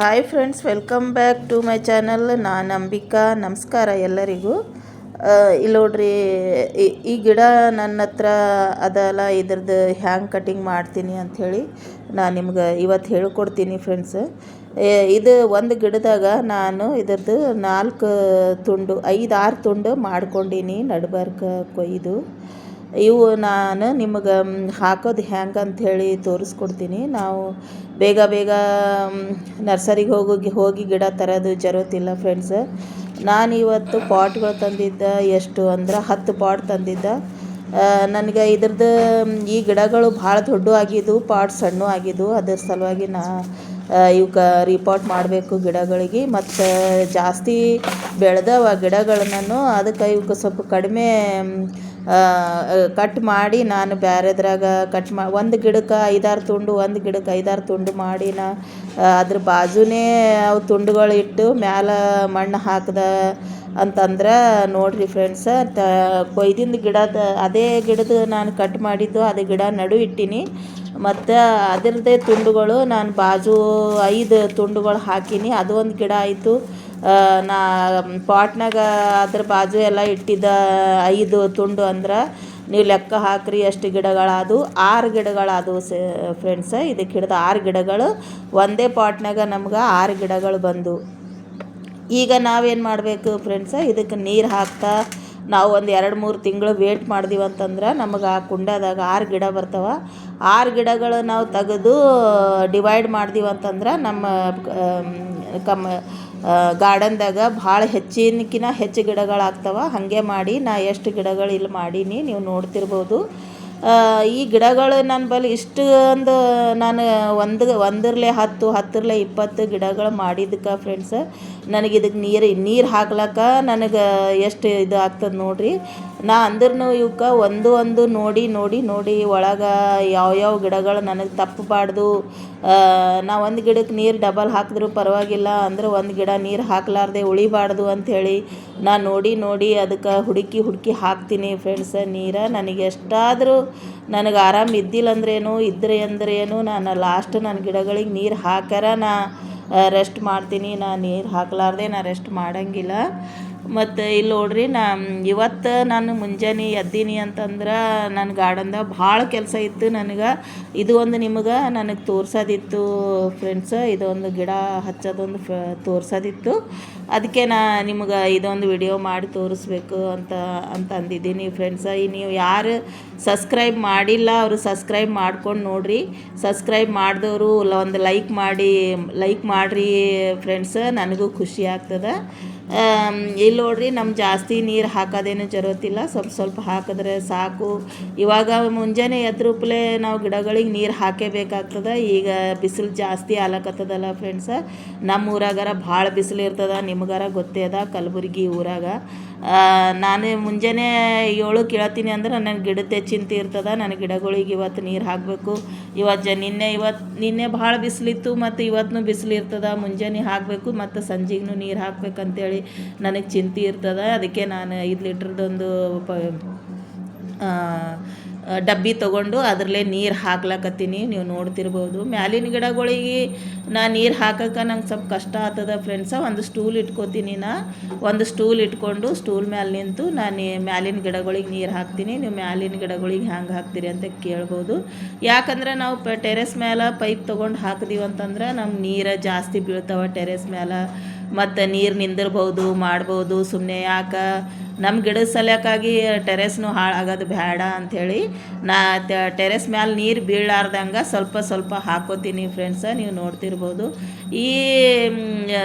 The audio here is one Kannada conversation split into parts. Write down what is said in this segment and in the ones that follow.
Hi friends welcome back to my channel ನಾನು ಅಂಬಿಕಾ ನಮಸ್ಕಾರ ಎಲ್ಲರಿಗೂ. ಇಲ್ಲಿ ನೋಡ್ರಿ, ಈ- ಈ ಗಿಡ ನನ್ನ ಹತ್ರ ಅದಲ್ಲ ಇದ್ರದ್ದು ಹ್ಯಾಂಗ್ ಕಟಿಂಗ್ ಮಾಡ್ತೀನಿ ಅಂಥೇಳಿ ನಾನು ನಿಮ್ಗೆ ಇವತ್ತು ಹೇಳ್ಕೊಡ್ತೀನಿ ಫ್ರೆಂಡ್ಸ್ ಇದು ಒಂದು ಗಿಡದಾಗ ನಾನು ಇದ್ರದ್ದು ನಾಲ್ಕು ತುಂಡು ಐದು ಆರು ತುಂಡು ಮಾಡ್ಕೊಂಡೀನಿ, ನಡ್ಬಾರ್ಕ ಕೊಯ್ದು. ಇವು ನಾನು ನಿಮಗೆ ಹಾಕೋದು ಹ್ಯಾಂಗೆ ಅಂಥೇಳಿ ತೋರಿಸ್ಕೊಡ್ತೀನಿ. ನಾವು ಬೇಗ ಬೇಗ ನರ್ಸರಿಗೆ ಹೋಗಿ ಹೋಗಿ ಗಿಡ ತರೋದು ಜರೋತಿಲ್ಲ ಫ್ರೆಂಡ್ಸ್. ನಾನು ಇವತ್ತು ಪಾಟ್ಗಳು ತಂದಿದ್ದ, ಎಷ್ಟು ಅಂದ್ರೆ ಹತ್ತು ಪಾಟ್ ತಂದಿದ್ದ. ನನಗೆ ಇದ್ರದ್ದು ಈ ಗಿಡಗಳು ಭಾಳ ದೊಡ್ಡ ಆಗಿದ್ದು, ಪಾಟ್ ಸಣ್ಣ ಆಗಿದ್ದು. ಅದ್ರ ಸಲುವಾಗಿ ನಾ ಇವಕ್ಕೆ ರಿಪೋರ್ಟ್ ಮಾಡಬೇಕು ಗಿಡಗಳಿಗೆ. ಮತ್ತು ಜಾಸ್ತಿ ಬೆಳೆದವ ಗಿಡಗಳನ್ನು ಅದಕ್ಕೆ ಇವಕ್ಕೆ ಸ್ವಲ್ಪ ಕಡಿಮೆ ಕಟ್ ಮಾಡಿ ನಾನು ಬೇರೆದ್ರಾಗ ಕಟ್ ಮಾ, ಒಂದು ಗಿಡಕ್ಕೆ ಐದಾರು ತುಂಡು, ಒಂದು ಗಿಡಕ್ಕೆ ಐದಾರು ತುಂಡು ಮಾಡಿ ನಾ ಅದ್ರ ಬಾಜುನೇ ಅವು ತುಂಡುಗಳು ಇಟ್ಟು ಮ್ಯಾಲ ಮಣ್ಣು ಹಾಕ್ದ ಅಂತಂದ್ರೆ ನೋಡ್ರಿ ಫ್ರೆಂಡ್ಸ ತ, ಕೊಯ್ದಿಂದ ಗಿಡದ, ಅದೇ ಗಿಡದ ನಾನು ಕಟ್ ಮಾಡಿದ್ದು, ಅದೇ ಗಿಡ ನಡು ಇಟ್ಟೀನಿ. ಮತ್ತು ಅದರದ್ದೇ ತುಂಡುಗಳು ನಾನು ಬಾಜು ಐದು ತುಂಡುಗಳು ಹಾಕೀನಿ. ಅದು ಒಂದು ಗಿಡ ಆಯಿತು. ನಾ ಪಾಟ್ನಾಗ ಅದ್ರ ಬಾಜು ಎಲ್ಲ ಇಟ್ಟಿದ್ದ ಐದು ತುಂಡು ಅಂದ್ರೆ ನೀವು ಲೆಕ್ಕ ಹಾಕ್ರಿ ಎಷ್ಟು ಗಿಡಗಳಾದವು. ಆರು ಗಿಡಗಳಾದವು ಸ ಫ್ರೆಂಡ್ಸ ಇದಕ್ಕೆ ಹಿಡ್ದು ಆರು ಗಿಡಗಳು. ಒಂದೇ ಪಾಟ್ನಾಗ ನಮ್ಗೆ ಆರು ಗಿಡಗಳು ಬಂದವು ಈಗ ನಾವೇನು ಮಾಡಬೇಕು ಫ್ರೆಂಡ್ಸ ಇದಕ್ಕೆ ನೀರು ಹಾಕ್ತಾ ನಾವು ಒಂದು ಎರಡು ಮೂರು ತಿಂಗಳು ವೇಟ್ ಮಾಡಿದೀವಿ ಅಂತಂದ್ರೆ ನಮಗೆ ಆ ಕುಂಡದಾಗ ಆರು ಗಿಡ ಬರ್ತಾವೆ. ಆರು ಗಿಡಗಳು ನಾವು ತೆಗೆದು ಡಿವೈಡ್ ಮಾಡಿದೀವಿ ಅಂತಂದ್ರೆ ನಮ್ಮ ಕಮ್ ಗಾರ್ಡನ್ದಾಗ ಭಾಳ ಹೆಚ್ಚಿನಕಿನ ಹೆಚ್ಚು ಗಿಡಗಳಾಗ್ತವೆ. ಹಾಗೆ ಮಾಡಿ ನಾ ಎಷ್ಟು ಗಿಡಗಳು ಇಲ್ಲಿ ಮಾಡೀನಿ ನೀವು ನೋಡ್ತಿರ್ಬೋದು. ಈ ಗಿಡಗಳು ನನ್ನ ಬಳಿ ಇಷ್ಟು ಒಂದು ನಾನು ಒಂದು ಒಂದರಲ್ಲೇ ಹತ್ತು ಹತ್ತರಲ್ಲೇ ಇಪ್ಪತ್ತು ಗಿಡಗಳು ಮಾಡಿದ್ದಕ್ಕೆ ಫ್ರೆಂಡ್ಸ್ ನನಗೆ ಇದಕ್ಕೆ ನೀರು ನೀರು ಹಾಕ್ಲಕ್ಕ ನನಗೆ ಎಷ್ಟು ಇದು ಆಗ್ತದೆ ನೋಡ್ರಿ. ನಾ ಅಂದ್ರೂ ಇವಕ್ಕೆ ಒಂದು ಒಂದು ನೋಡಿ ನೋಡಿ ನೋಡಿ ಒಳಗೆ ಯಾವ್ಯಾವ ಗಿಡಗಳು ನನಗೆ ತಪ್ಪಬಾರ್ದು ನಾ ಒಂದು ಗಿಡಕ್ಕೆ ನೀರು ಡಬಲ್ ಹಾಕಿದ್ರು ಪರವಾಗಿಲ್ಲ, ಅಂದ್ರೆ ಒಂದು ಗಿಡ ನೀರು ಹಾಕ್ಲಾರ್ದೆ ಉಳಿಬಾರ್ದು ಅಂಥೇಳಿ ನಾ ನೋಡಿ ನೋಡಿ ಅದಕ್ಕೆ ಹುಡುಕಿ ಹುಡುಕಿ ಹಾಕ್ತೀನಿ ಫ್ರೆಂಡ್ಸ. ನೀರು ನನಗೆ ಎಷ್ಟಾದರೂ ನನಗೆ ಆರಾಮ ಇದ್ದಿಲ್ಲ ಅಂದ್ರೇನು ಇದ್ರೆ ಅಂದ್ರೇನು, ನಾನು ಲಾಸ್ಟ್ ನನ್ನ ಗಿಡಗಳಿಗೆ ನೀರು ಹಾಕ್ಯಾರ ನಾ ರೆಸ್ಟ್ ಮಾಡ್ತೀನಿ ನಾ ನೀರು ಹಾಕಲಾರ್ದೆ ನಾ ರೆಸ್ಟ್ ಮಾಡಂಗಿಲ್ಲ. ಮತ್ತು ಇಲ್ಲಿ ನೋಡ್ರಿ ನಾ ಇವತ್ತು ನಾನು ಮುಂಜಾನೆ ಎದ್ದೀನಿ ಅಂತಂದ್ರೆ ನನ್ನ ಗಾರ್ಡನ್ದಾಗ ಭಾಳ ಕೆಲಸ ಇತ್ತು ನನಗೆ. ಇದು ಒಂದು ನಿಮಗೆ ನನಗೆ ತೋರ್ಸೋದಿತ್ತು ಫ್ರೆಂಡ್ಸ್. ಇದೊಂದು ಗಿಡ ಹಚ್ಚೋದೊಂದು ಫ ತೋರ್ಸೋದಿತ್ತು. ಅದಕ್ಕೆ ನಾ ನಿಮ್ಗೆ ಇದೊಂದು ವಿಡಿಯೋ ಮಾಡಿ ತೋರಿಸ್ಬೇಕು ಅಂತ ಅಂತ ಅಂದಿದ್ದೀನಿ ಫ್ರೆಂಡ್ಸ. ಈ ನೀವು ಯಾರು ಸಬ್ಸ್ಕ್ರೈಬ್ ಮಾಡಿಲ್ಲ ಅವರು ಸಬ್ಸ್ಕ್ರೈಬ್ ಮಾಡ್ಕೊಂಡು ನೋಡಿರಿ. ಸಬ್ಸ್ಕ್ರೈಬ್ ಮಾಡಿದವರು ಒಂದು ಲೈಕ್ ಮಾಡಿ, ಲೈಕ್ ಮಾಡಿರಿ ಫ್ರೆಂಡ್ಸ್. ನನಗೂ ಖುಷಿ ಆಗ್ತದೆ. ಇಲ್ಲಿ ನೋಡ್ರಿ ನಮ್ಮ ಜಾಸ್ತಿ ನೀರು ಹಾಕೋದೇನು ಇಲ್ಲ ಸ್ವಲ್ಪ ಸ್ವಲ್ಪ ಹಾಕಿದ್ರೆ ಸಾಕು. ಇವಾಗ ಮುಂಜಾನೆ ಎದ್ರುಪ್ಲೆ ನಾವು ಗಿಡಗಳಿಗೆ ನೀರು ಹಾಕೇಬೇಕಾಗ್ತದೆ ಈಗ ಬಿಸಿಲು ಜಾಸ್ತಿ ಆಲಕತ್ತದಲ್ಲ ಫ್ರೆಂಡ್ಸ ನಮ್ಮ ಊರಾಗಾರ ಭಾಳ ಬಿಸಿಲು ಇರ್ತದ. ನಿಮ್ಗಾರ ಗೊತ್ತೇ ಅದ ಕಲಬುರ್ಗಿ ಊರಾಗ. ನಾನು ಮುಂಜಾನೆ ಏಳು ಕೇಳತ್ತೀನಿ ಅಂದ್ರೆ ನನ್ನ ಗಿಡದ ಚಿಂತೆ ಇರ್ತದ. ನನ್ನ ಗಿಡಗಳಿಗೆ ಇವತ್ತು ನೀರು ಹಾಕಬೇಕು. ಇವತ್ತು ನಿನ್ನೆ ಇವತ್ತು, ನಿನ್ನೆ ಭಾಳ ಬಿಸಿಲಿತ್ತು ಮತ್ತು ಇವತ್ತು ಬಿಸಿಲು ಇರ್ತದ. ಮುಂಜಾನೆ ಹಾಕಬೇಕು ಮತ್ತು ಸಂಜೆಗೂ ನೀರು ಹಾಕ್ಬೇಕಂತೇಳಿ ನನಗೆ ಚಿಂತೆ ಇರ್ತದ. ಅದಕ್ಕೆ ನಾನು ಐದು ಲೀಟ್ರದೊಂದು ಪ ಡಬ್ಬಿ ತೊಗೊಂಡು ಅದರಲ್ಲೇ ನೀರು ಹಾಕ್ಲಕತ್ತೀನಿ. ನೀವು ನೋಡ್ತಿರ್ಬೋದು. ಮ್ಯಾಲಿನ ಗಿಡಗಳಿಗೆ ನಾ ನೀರು ಹಾಕಕ್ಕೆ ನಂಗೆ ಸ್ವಲ್ಪ ಕಷ್ಟ ಆಗ್ತದ ಫ್ರೆಂಡ್ಸ ಒಂದು ಸ್ಟೂಲ್ ಇಟ್ಕೋತೀನಿ ನಾ. ಒಂದು ಸ್ಟೂಲ್ ಇಟ್ಕೊಂಡು ಸ್ಟೂಲ್ ಮ್ಯಾಲೆ ನಿಂತು ನಾನು ಮ್ಯಾಲಿನ ಗಿಡಗಳಿಗೆ ನೀರು ಹಾಕ್ತೀನಿ. ನೀವು ಮ್ಯಾಲಿನ ಗಿಡಗಳಿಗೆ ಹ್ಯಾಂಗೆ ಹಾಕ್ತೀರಿ ಅಂತ ಕೇಳ್ಬೋದು. ಯಾಕಂದ್ರೆ ನಾವು ಪ ಟೆರೆಸ್ ಮೇಲೆ ಪೈಪ್ ತೊಗೊಂಡು ಹಾಕಿದೀವಿ ಅಂತಂದ್ರೆ ನಮ್ಮ ನೀರು ಜಾಸ್ತಿ ಬೀಳ್ತಾವೆ ಟೆರೆಸ್ ಮೇಲೆ ಮತ್ತು ನೀರು ನಿಂದಿರ್ಬೋದು, ಮಾಡ್ಬೋದು ಸುಮ್ಮನೆ ಯಾಕೆ? ನಮ್ಮ ಗಿಡದ ಸಲಕ್ಕಾಗಿ ಟೆರೆಸ್ನು ಹಾಳಾಗೋದು ಬೇಡ ಅಂಥೇಳಿ ನಾ ಟೆರೆಸ್ ಮ್ಯಾಲೆ ನೀರು ಬೀಳಾರ್ದಂಗೆ ಸ್ವಲ್ಪ ಸ್ವಲ್ಪ ಹಾಕೋತೀನಿ ಫ್ರೆಂಡ್ಸ, ನೀವು ನೋಡ್ತಿರ್ಬೋದು. ಈ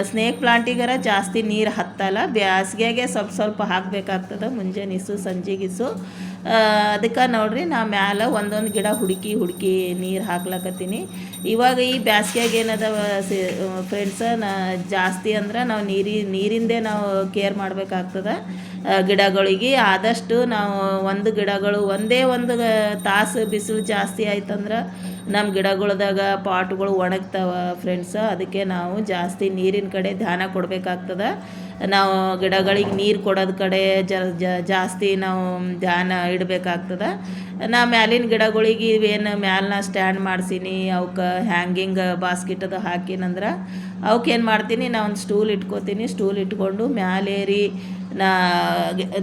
ಸ್ನೇಕ್ ಪ್ಲಾಂಟಿಗರ ಜಾಸ್ತಿ ನೀರು ಹತ್ತಲ್ಲ, ಬ್ಯಾಸಿಗೆಗೆ ಸ್ವಲ್ಪ ಸ್ವಲ್ಪ ಹಾಕಬೇಕಾಗ್ತದೆ ಮುಂಜಾನಿಸು ಸಂಜೆಗಿಸು ಅದಕ್ಕೆ ನೋಡ್ರಿ, ನಾ ಮ್ಯಾಲೆ ಒಂದೊಂದು ಗಿಡ ಹುಡುಕಿ ಹುಡುಕಿ ನೀರು ಹಾಕ್ಲಕತ್ತೀನಿ. ಇವಾಗ ಈ ಬ್ಯಾಸ್ಗ್ಯಾಗ ಏನದವ ಫ್ರೆಂಡ್ಸ ನಾ ಜಾಸ್ತಿ ಅಂದ್ರೆ ನಾವು ನೀರಿ, ನೀರಿಂದೇ ನಾವು ಕೇರ್ ಮಾಡಬೇಕಾಗ್ತದೆ. ಗಿಡಗಳಿಗೆ ಆದಷ್ಟು ನಾವು ಒಂದು ಗಿಡಗಳು ಒಂದೇ ಒಂದು ತಾಸು ಬಿಸಿಲು ಜಾಸ್ತಿ ಆಯ್ತಂದ್ರೆ ನಮ್ಮ ಗಿಡಗಳ್ದಾಗ ಪಾಟ್ಗಳು ಒಣಗ್ತಾವ ಫ್ರೆಂಡ್ಸ ಅದಕ್ಕೆ ನಾವು ಜಾಸ್ತಿ ನೀರಿನ ಕಡೆ ಧ್ಯಾನ ಕೊಡಬೇಕಾಗ್ತದ. ನಾವು ಗಿಡಗಳಿಗೆ ನೀರು ಕೊಡೋದ ಕಡೆ ಜಾಸ್ತಿ ನಾವು ಧ್ಯಾನ ಇಡಬೇಕಾಗ್ತದ. ನಾ ಮ್ಯಾಲಿನ ಗಿಡಗಳಿಗೆ ಇವೇನು ಮ್ಯಾಲ ಸ್ಟ್ಯಾಂಡ್ ಮಾಡ್ಸೀನಿ, ಅವಕ್ಕೆ ಹ್ಯಾಂಗಿಂಗ್ ಬಾಸ್ಕೆಟ್ ಅದು ಹಾಕಿನಂದ್ರೆ ಅವಕ್ಕೇನು ಮಾಡ್ತೀನಿ, ನಾ ಒಂದು ಸ್ಟೂಲ್ ಇಟ್ಕೋತೀನಿ ಸ್ಟೂಲ್ ಇಟ್ಕೊಂಡು ಮ್ಯಾಲೇರಿ ನಾ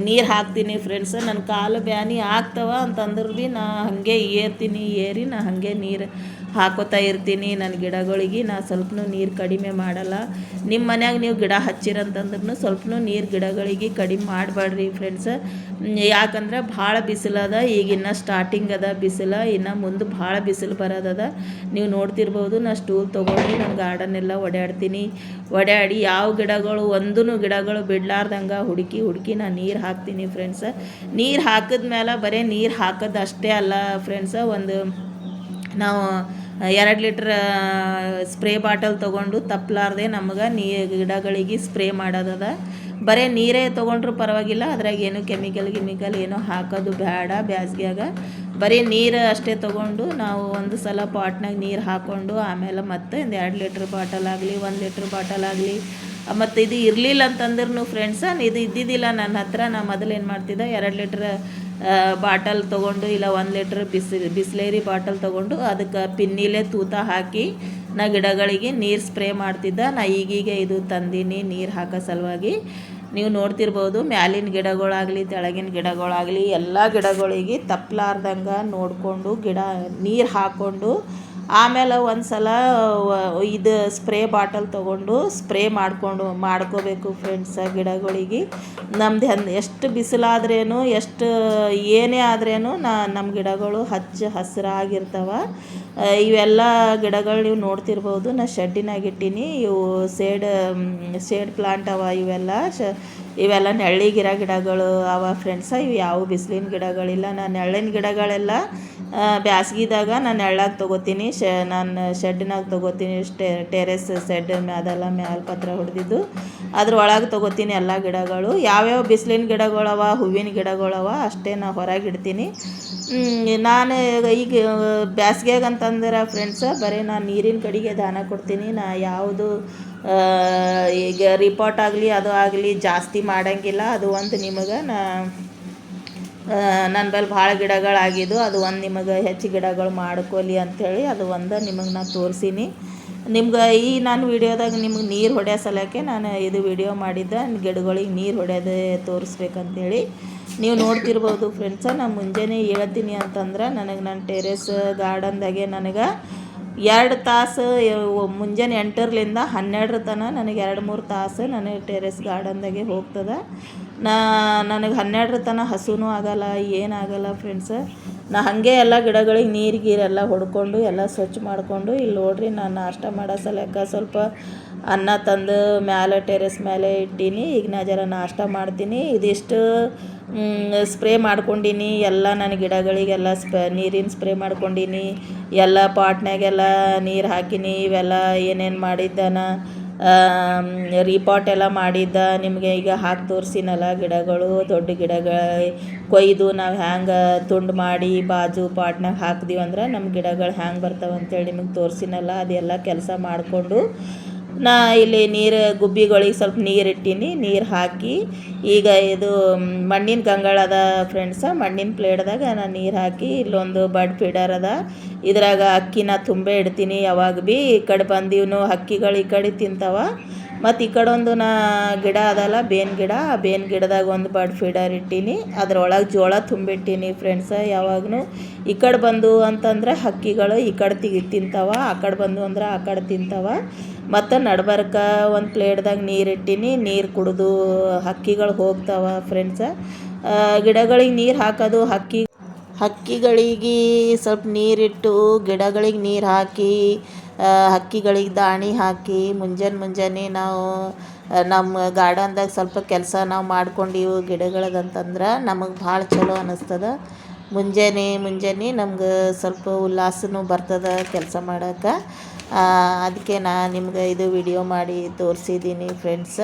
ನೀರು ಹಾಕ್ತೀನಿ ಫ್ರೆಂಡ್ಸ್ ನನ್ನ ಕಾಲು ಬ್ಯಾನಿ ಆಗ್ತವ ಅಂತಂದ್ರೆ ಭೀ ನಾ ಹಾಗೆ ಏರ್ತೀನಿ, ಏರಿ ನಾ ಹಾಗೆ ನೀರು ಹಾಕೋತಾ ಇರ್ತೀನಿ. ನನ್ನ ಗಿಡಗಳಿಗೆ ನಾ ಸ್ವಲ್ಪನೂ ನೀರು ಕಡಿಮೆ ಮಾಡಲ್ಲ. ನಿಮ್ಮ ಮನ್ಯಾಗ ನೀವು ಗಿಡ ಹಚ್ಚಿರಂತಂದ್ರೂ ಸ್ವಲ್ಪನೂ ನೀರು ಗಿಡಗಳಿಗೆ ಕಡಿಮೆ ಮಾಡಬೇಡ್ರಿ ಫ್ರೆಂಡ್ಸ್ ಯಾಕಂದ್ರೆ ಭಾಳ ಬಿಸಿಲದ ಈಗಿನ್ನ ಸ್ಟಾರ್ಟಿಂಗ್ ಅದ ಬಿಸಿಲು, ಇನ್ನು ಮುಂದೆ ಭಾಳ ಬಿಸಿಲು ಬರೋದದ. ನೀವು ನೋಡ್ತಿರ್ಬೋದು, ನಾ ಸ್ಟೂಲ್ ತೊಗೊಂಡು ನನ್ನ ಗಾರ್ಡನ್ ಎಲ್ಲ ಓಡಾಡ್ತೀನಿ ಓಡಾಡಿ ಯಾವ ಗಿಡಗಳು ಒಂದೂ ಗಿಡಗಳು ಬಿಡ್ಲಾರ್ದಂಗೆ ಹುಡುಕಿ ಹುಡುಕಿ ನಾನು ನೀರು ಹಾಕ್ತೀನಿ ಫ್ರೆಂಡ್ಸ ನೀರು ಹಾಕಿದ್ಮೇಲೆ ಬರೀ ನೀರು ಹಾಕೋದು ಅಷ್ಟೇ ಅಲ್ಲ ಫ್ರೆಂಡ್ಸ ಒಂದು ನಾವು ಎರಡು ಲೀಟ್ರ್ ಸ್ಪ್ರೇ ಬಾಟಲ್ ತೊಗೊಂಡು ತಪ್ಪಲಾರ್ದೆ ನಮ್ಗೆ ನೀ, ಗಿಡಗಳಿಗೆ ಸ್ಪ್ರೇ ಮಾಡೋದದ. ಬರೀ ನೀರೇ ತೊಗೊಂಡ್ರೂ ಪರವಾಗಿಲ್ಲ, ಅದ್ರಾಗ ಏನು ಕೆಮಿಕಲ್ ಗಿಮಿಕಲ್ ಏನೋ ಹಾಕೋದು ಬೇಡ ಬ್ಯಾಸ್ಗ್ಯಾಗ. ಬರೀ ನೀರು ಅಷ್ಟೇ ತೊಗೊಂಡು ನಾವು ಒಂದು ಸಲ ಪಾಟ್ನಾಗ ನೀರು ಹಾಕ್ಕೊಂಡು ಆಮೇಲೆ ಮತ್ತೆ ಒಂದು ಎರಡು ಲೀಟ್ರ್ ಬಾಟಲ್ ಆಗಲಿ, ಒಂದು ಲೀಟ್ರ್ ಬಾಟಲ್ ಆಗಲಿ ಮತ್ತು ಇದು ಇರಲಿಲ್ಲ ಅಂತಂದ್ರೂ ಫ್ರೆಂಡ್ಸ ಇದು ಇದ್ದಿದ್ದಿಲ್ಲ ನನ್ನ ಹತ್ರ ನಾ ಮೊದಲು ಏನು ಮಾಡ್ತಿದ್ದೆ, ಎರಡು ಲೀಟ್ರ್ ಬಾಟಲ್ ತೊಗೊಂಡು, ಇಲ್ಲ ಒಂದು ಲೀಟ್ರ್ ಬಿಸಿ, ಬಿಸ್ಲೇರಿ ಬಾಟಲ್ ತೊಗೊಂಡು, ಅದಕ್ಕೆ ಪಿನ್ನಿಲೇ ತೂತ ಹಾಕಿ, ನಾ ಗಿಡಗಳಿಗೆ ನೀರು ಸ್ಪ್ರೇ ಮಾಡ್ತಿದ್ದೆ, ನಾ ಈಗೀಗ ಇದು ತಂದೀನಿ, ನೀರು ಹಾಕೋ ಸಲುವಾಗಿ. ನೀವು ನೋಡ್ತಿರ್ಬೋದು, ಮ್ಯಾಲಿನ ಗಿಡಗಳಾಗಲಿ, ತೆಳಗಿನ ಗಿಡಗಳಾಗಲಿ, ಎಲ್ಲ ಗಿಡಗಳಿಗೆ ತಪ್ಪಲಾರ್ದಂಗೆ ನೋಡಿಕೊಂಡು ಗಿಡ ನೀರು ಹಾಕ್ಕೊಂಡು ಆಮೇಲೆ ಒಂದು ಸಲ ಇದು ಸ್ಪ್ರೇ ಬಾಟಲ್ ತೊಗೊಂಡು ಸ್ಪ್ರೇ ಮಾಡಿಕೊಂಡು, ಮಾಡ್ಕೋಬೇಕು ಫ್ರೆಂಡ್ಸ ಗಿಡಗಳಿಗೆ. ನಮ್ದು ಎಷ್ಟು ಬಿಸಿಲಾದ್ರೇನು, ಎಷ್ಟು ಏನೇ ಆದ್ರೇನು ನಾ ನಮ್ಮ ಗಿಡಗಳು ಹಚ್ಚ ಹಸಿರಾಗಿರ್ತವೆ. ಇವೆಲ್ಲ ಗಿಡಗಳು ನೀವು ನೋಡ್ತಿರ್ಬೋದು. ನಾ ಶೆಡ್ಡಿನಾಗಿಟ್ಟೀನಿ ಇವು ಸೇಡ್ ಸೇಡ್ ಪ್ಲಾಂಟ್ ಅವ ಇವೆಲ್ಲ. ಶ ಇವೆಲ್ಲ ನೆಳ್ಳಿಗಿರೋ ಗಿಡಗಳು, ಅವ ಫ್ರೆಂಡ್ಸ ಇವು ಯಾವ ಬಿಸಿಲಿನ ಗಿಡಗಳಿಲ್ಲ. ನಾನು ನೆಳ್ಳಿನ ಗಿಡಗಳೆಲ್ಲ ಬ್ಯಾಸ್ಗಿದಾಗ ನಾನು ನೆಳ್ಳಾಗ ತೊಗೋತೀನಿ, ಶೆ, ನಾನು ಶೆಡ್ನಾಗ ತೊಗೋತೀನಿ ಟೆ ಟೆರೆಸ್ ಶೆಡ್ ಅದೆಲ್ಲ ಮ್ಯಾಲ ಪತ್ರ ಹೊಡೆದಿದ್ದು. ಅದ್ರೊಳಗೆ ತೊಗೋತೀನಿ ಎಲ್ಲ ಗಿಡಗಳು. ಯಾವ್ಯಾವ ಬಿಸಿಲಿನ ಗಿಡಗಳವ, ಹೂವಿನ ಗಿಡಗಳವ, ಅಷ್ಟೇ ನಾನು ಹೊರಗೆ ಇಡ್ತೀನಿ. ನಾನು ಈಗ, ಬ್ಯಾಸ್ಗ್ಯಾಗ ಅಂತಂದ್ರೆ ಫ್ರೆಂಡ್ಸ ಬರೀ ನಾನು ನೀರಿನ ಕಡೆಗೆ ದಾನ ಕೊಡ್ತೀನಿ. ನಾ ಯಾವುದು ಈಗ ರಿಪೋರ್ಟ್ ಆಗಲಿ, ಅದು ಆಗಲಿ ಜಾಸ್ತಿ ಮಾಡೋಂಗಿಲ್ಲ. ಅದು ಒಂದು ನಿಮಗೆ ನಾ ನನ್ನ ಬಳಿ ಭಾಳ ಗಿಡಗಳಾಗಿದ್ದು, ಅದು ಒಂದು ನಿಮಗೆ ಹೆಚ್ಚು ಗಿಡಗಳು ಮಾಡ್ಕೊಲಿ ಅಂಥೇಳಿ ಅದು ಒಂದು ನಿಮಗೆ ನಾನು ತೋರಿಸೀನಿ. ನಿಮ್ಗೆ ಈ ನಾನು ವೀಡಿಯೋದಾಗ ನಿಮ್ಗೆ ನೀರು ಹೊಡೆಯೋ ಸಲಕ್ಕೆ ನಾನು ಇದು ವಿಡಿಯೋ ಮಾಡಿದ್ದೆ, ಗಿಡಗಳಿಗೆ ನೀರು ಹೊಡೆಯೋದೇ ತೋರಿಸ್ಬೇಕಂತೇಳಿ. ನೀವು ನೋಡ್ತಿರ್ಬೋದು ಫ್ರೆಂಡ್ಸ ನಾನು ಮುಂಜಾನೆ ಹೇಳ್ತೀನಿ ಅಂತಂದ್ರೆ ನನಗೆ ನನ್ನ ಟೆರೇಸ್ ಗಾರ್ಡನ್ದಾಗೆ ನನಗೆ ಎರಡು ತಾಸು ಮುಂಜಾನೆ ಎಂಟರ್ಲಿಂದ ಹನ್ನೆರಡರ ತನಕ ನನಗೆ ಎರಡು ಮೂರು ತಾಸು ನನಗೆ ಟೆರೆಸ್ ಗಾರ್ಡನ್ದಾಗೆ ಹೋಗ್ತದೆ. ನಾ ನನಗೆ ಹನ್ನೆರಡರ ತನಕ ಹಸುನೂ ಆಗಲ್ಲ ಏನಾಗಲ್ಲ ಫ್ರೆಂಡ್ಸ ನಾ ಹಾಗೆ ಎಲ್ಲ ಗಿಡಗಳಿಗೆ ನೀರು ಗೀರೆಲ್ಲ ಹೊಡ್ಕೊಂಡು, ಎಲ್ಲ ಸ್ವಚ್ಛ ಮಾಡಿಕೊಂಡು ಇಲ್ಲಿ ನೋಡ್ರಿ ನಾನು ನಾಷ್ಟ ಮಾಡೋ ಸಲಕ್ಕ ಸ್ವಲ್ಪ ಅನ್ನ ತಂದು ಮ್ಯಾಲೆ ಟೆರೆಸ್ ಮೇಲೆ ಇಟ್ಟೀನಿ. ಈಗ ನಾ ಜರ ನಾಷ್ಟ ಮಾಡ್ತೀನಿ. ಇದಿಷ್ಟು ಸ್ಪ್ರೇ ಮಾಡ್ಕೊಂಡೀನಿ. ಎಲ್ಲ ನನ್ನ ಗಿಡಗಳಿಗೆಲ್ಲ ಸ್ಪ, ನೀರಿನ ಸ್ಪ್ರೇ ಮಾಡ್ಕೊಂಡೀನಿ. ಎಲ್ಲ ಪಾಟ್ನಾಗೆಲ್ಲ ನೀರು ಹಾಕಿನಿ. ಇವೆಲ್ಲ ಏನೇನು ಮಾಡಿದ್ದಾನ ರೀಪಾಟ್ ಎಲ್ಲ ಮಾಡಿದ್ದ, ನಿಮಗೆ ಈಗ ಹಾಕಿ ತೋರಿಸಿನಲ್ಲ ಗಿಡಗಳು, ದೊಡ್ಡ ಗಿಡಗಳು, ಕೊಯ್ದು ನಾವು ಹ್ಯಾಂಗೆ ತುಂಡು ಮಾಡಿ ಬಾಜು ಪಾಟ್ನಾಗ ಹಾಕ್ದೀವಂದ್ರೆ ನಮ್ಮ ಗಿಡಗಳು ಹ್ಯಾಂಗೆ ಬರ್ತಾವೆ ಅಂತೇಳಿ ನಿಮಗೆ ತೋರಿಸಿನಲ್ಲ, ಅದೆಲ್ಲ ಕೆಲಸ ಮಾಡಿಕೊಂಡು ನಾ ಇಲ್ಲಿ ನೀರು ಗುಬ್ಬಿಗಳಿಗೆ ಸ್ವಲ್ಪ ನೀರು ಇಟ್ಟೀನಿ, ನೀರು ಹಾಕಿ ಈಗ ಇದು ಮಣ್ಣಿನ ಗಂಗಾಳ ಅದ ಫ್ರೆಂಡ್ಸ ಮಣ್ಣಿನ ಪ್ಲೇಟ್ದಾಗ ನಾನು ನೀರು ಹಾಕಿ ಇಲ್ಲೊಂದು ಬಡ್ ಫೀಡರ್ ಅದ. ಇದ್ರಾಗ ಅಕ್ಕಿನ ತುಂಬೆ ಇಡ್ತೀನಿ, ಯಾವಾಗ ಭೀ ಈ ಕಡೆ ಬಂದಿವ್ನು ಹಕ್ಕಿಗಳು ಈ ಕಡೆ ತಿಂತಾವ. ಮತ್ತು ಈ ಕಡೆ ಒಂದು ನಾ ಗಿಡ ಅದಲ್ಲ, ಬೇನ್ ಗಿಡ, ಆ ಬೇನ್ ಗಿಡದಾಗ ಒಂದು ಬಡ್ ಫೀಡರ್ ಇಟ್ಟೀನಿ. ಅದ್ರೊಳಗೆ ಜೋಳ ತುಂಬಿಟ್ಟೀನಿ ಫ್ರೆಂಡ್ಸ ಯಾವಾಗೂ ಈ ಕಡೆ ಬಂದು ಅಂತಂದ್ರೆ ಹಕ್ಕಿಗಳು ಈ ಕಡೆ ತಿ ತಿಂತಾವ, ಆ ಕಡೆ ಬಂದು ಅಂದ್ರೆ ಆ ಕಡೆ ತಿಂತಾವ. ಮತ್ತು ನಡ್ಬರ್ಕ ಒಂದು ಪ್ಲೇಟ್ದಾಗ ನೀರು ಇಟ್ಟೀನಿ, ನೀರು ಕುಡಿದು ಹಕ್ಕಿಗಳು ಹೋಗ್ತಾವ ಫ್ರೆಂಡ್ಸ ಗಿಡಗಳಿಗೆ ನೀರು ಹಾಕೋದು ಹಕ್ಕಿ, ಹಕ್ಕಿಗಳಿಗೆ ಸ್ವಲ್ಪ ನೀರಿಟ್ಟು ಗಿಡಗಳಿಗೆ ನೀರು ಹಾಕಿ ಹಕ್ಕಿಗಳಿಗೆ ದಾಣಿ ಹಾಕಿ ಮುಂಜಾನೆ ಮುಂಜಾನೆ ನಾವು ನಮ್ಮ ಗಾರ್ಡನ್ದಾಗ ಸ್ವಲ್ಪ ಕೆಲಸ ನಾವು ಮಾಡ್ಕೊಂಡೀವಿ ಗಿಡಗಳದಂತಂದ್ರೆ ನಮಗೆ ಭಾಳ ಚಲೋ ಅನ್ನಿಸ್ತದ ಮುಂಜಾನೆ ಮುಂಜಾನೆ ನಮ್ಗೆ ಸ್ವಲ್ಪ ಉಲ್ಲಾಸನೂ ಬರ್ತದೆ ಕೆಲಸ ಮಾಡೋಕೆ. ಅದಕ್ಕೆ ನಾ ನಿಮ್ಗೆ ಇದು ವಿಡಿಯೋ ಮಾಡಿ ತೋರಿಸಿದ್ದೀನಿ ಫ್ರೆಂಡ್ಸ್.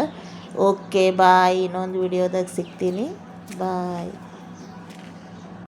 ಓಕೆ, ಬಾಯ್. ಇನ್ನೊಂದು ವಿಡಿಯೋದಾಗ ಸಿಗ್ತೀನಿ. ಬಾಯ್.